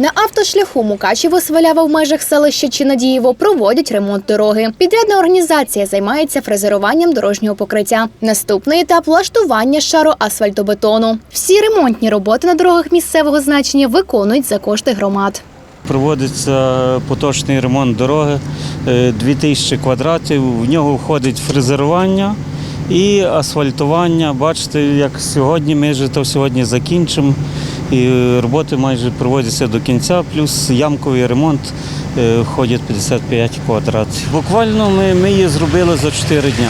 На автошляху Мукачево Свалява в межах селища Чинадієво проводять ремонт дороги. Підрядна організація займається фрезеруванням дорожнього покриття. Наступний етап влаштування шару асфальтобетону. Всі ремонтні роботи на дорогах місцевого значення виконують за кошти громад. Проводиться поточний ремонт дороги е, 2000 квадратів. В нього входить фрезерування і асфальтування. Бачите, як сьогодні ми вже то сьогодні закінчимо. І роботи майже проводяться до кінця, плюс ямковий ремонт е, входить 55 квадратів. Буквально ми, ми її зробили за 4 дні.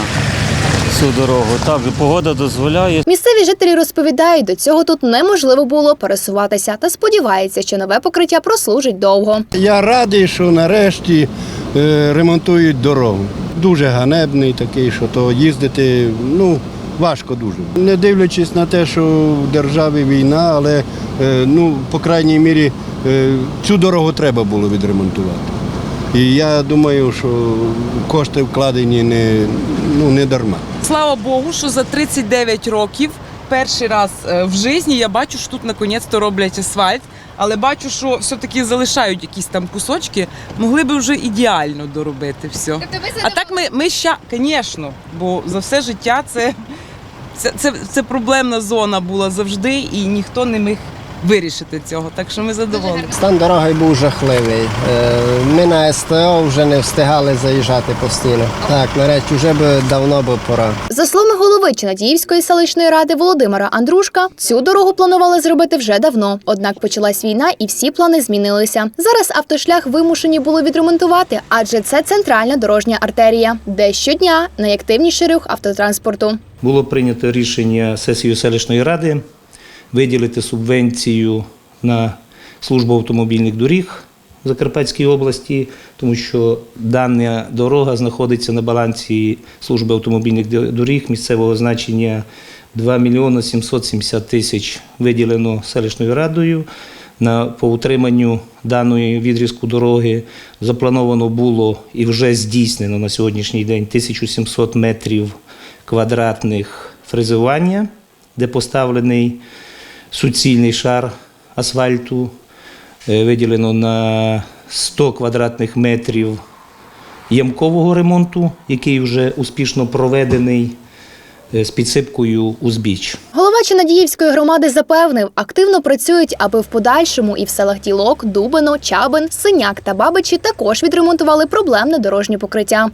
Цю дорогу. Так, погода дозволяє. Місцеві жителі розповідають, до цього тут неможливо було пересуватися та сподіваються, що нове покриття прослужить довго. Я радий, що нарешті е, ремонтують дорогу. Дуже ганебний такий, що то їздити ну, важко дуже. Не дивлячись на те, що в державі війна, але е, ну, по крайній мірі е, цю дорогу треба було відремонтувати. І я думаю, що кошти вкладені не, ну, не дарма. Слава Богу, що за 39 років перший раз е, в житті я бачу, що тут наконець-то роблять асфальт, але бачу, що все-таки залишають якісь там кусочки, могли би вже ідеально доробити все. А так ми, ми ще, звісно, бо за все життя це, це, це, це проблемна зона була завжди, і ніхто не міг вирішити цього. Так що ми задоволені. Стан дороги був жахливий. Е, Ми на СТО вже не встигали заїжджати постійно. Так, нарешті вже би давно би пора. За словами голови Чинадіївської селищної ради Володимира Андрушка, цю дорогу планували зробити вже давно. Однак почалась війна і всі плани змінилися. Зараз автошлях вимушені були відремонтувати, адже це центральна дорожня артерія, де щодня найактивніший рух автотранспорту. Було прийнято рішення сесією селищної ради виділити субвенцію на службу автомобільних доріг в Закарпатській області, тому що дана дорога знаходиться на балансі служби автомобільних доріг місцевого значення 2 мільйони 770 тисяч виділено селищною радою. На по утриманню даної відрізку дороги заплановано було і вже здійснено на сьогоднішній день 1700 метрів квадратних фрезування, де поставлений суцільний шар асфальту, Е, виділено на 100 квадратних метрів ямкового ремонту, який вже успішно проведений е, з підсипкою узбіч. Голова Чинадіївської громади запевнив, активно працюють, аби в подальшому і в селах Ділок, Дубино, Чабин, Синяк та Бабичі також відремонтували проблемне дорожнє покриття.